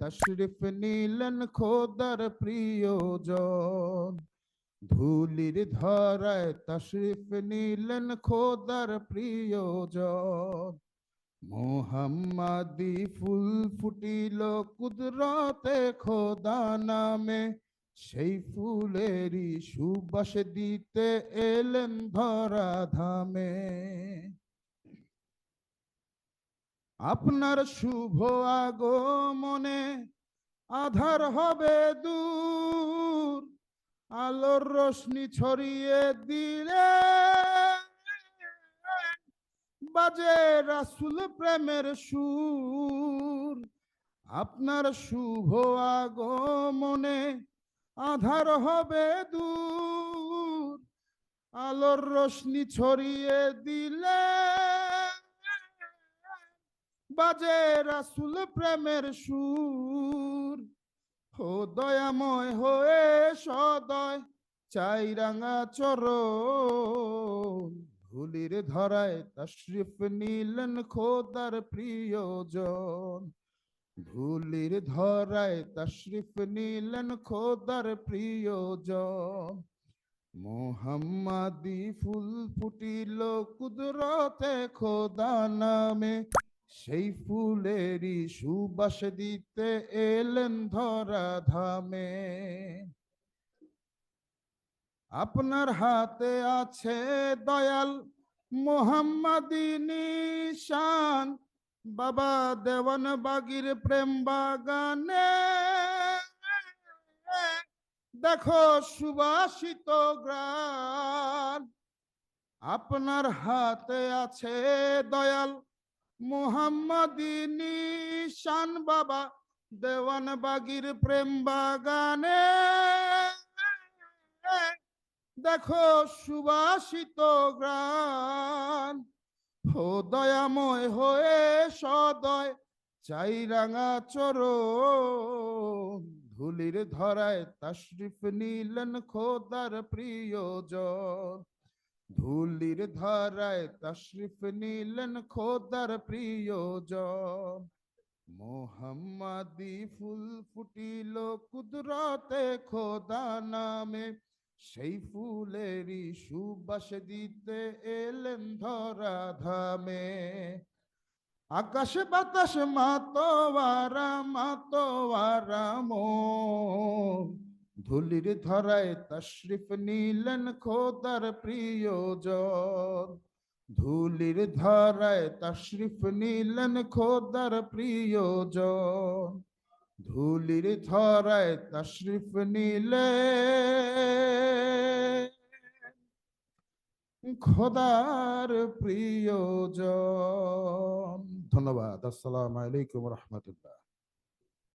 তশরিফ নিলেন খোদার প্রিয়জন। ধুলির ধরায় তশরিফ নিলেন খোদার প্রিয়জন। মোহাম্মদি ফুল ফুটিল কুদরতে খোদা নামে, সেই ফুলেরই সুবাস দিতে এলেন ধরা ধামে আপনার শুভ আগমনে আধার হবে দূর। আলোর রশ্মি ছড়িয়ে দিলে বাজে রাসুল প্রেমের সুর। আপনার শুভ আগমনে আধার হবে দূর। আলোর রশ্মি ছড়িয়ে দিলে বাজে রাসুল প্রেমের সুর। হো দয়াময় হয়ে সদয়, চাই রাঙা চরণ। ধুলির ধরায় তশরিফ নিলেন খোদার প্রিয়জন। ধুলির ধরায় তশরিফ নিলেন খোদার প্রিয়জন। মোহাম্মদি ফুল ফুটিল কুদরতে খোদা নামে। সেই ফুলেরই সুবাস দিতে এলেন ধরা ধামে আপনার হাতে আছে দয়াল মোহাম্মদি নিশান, বাবা দেওয়ান বাগির প্রেম বাগানে। দেখো সুবাসিত গ্রান আপনার হাতে আছে দয়াল মোহাম্মদি নিশান বাবা, দেওয়ান বাগির প্রেম বাগানে। দেখো সুবাসিত গ্রান হো দয়াময় হয়ে সদয় চাই রাঙা চরণ, ধুলির ধরায় তশরিফ নিলেন খোদার প্রিয়জন। ধুলির ধরায় তশরিফ নিলেন খোদার প্রিয়জন। মোহাম্মদি ফুল ফুটিল কুদরতে খোদা নামে, সেই ফুলেরই সুবাস দিতে এলেন ধরা ধামে আকাশ বাতাস মাতোয়ারা মাতোয়ারা মন ধুলির ধরায় তশরিফ নিলেন খোদার প্রিয়জন। ধুলির ধরায় তশরিফ নিলেন খোদার প্রিয়জন। ধুলির ধরায় তশরিফ নিলে খোদার প্রিয়জন। ধন্যবাদ। আসসালামু আলাইকুম রহমতুল্লাহ।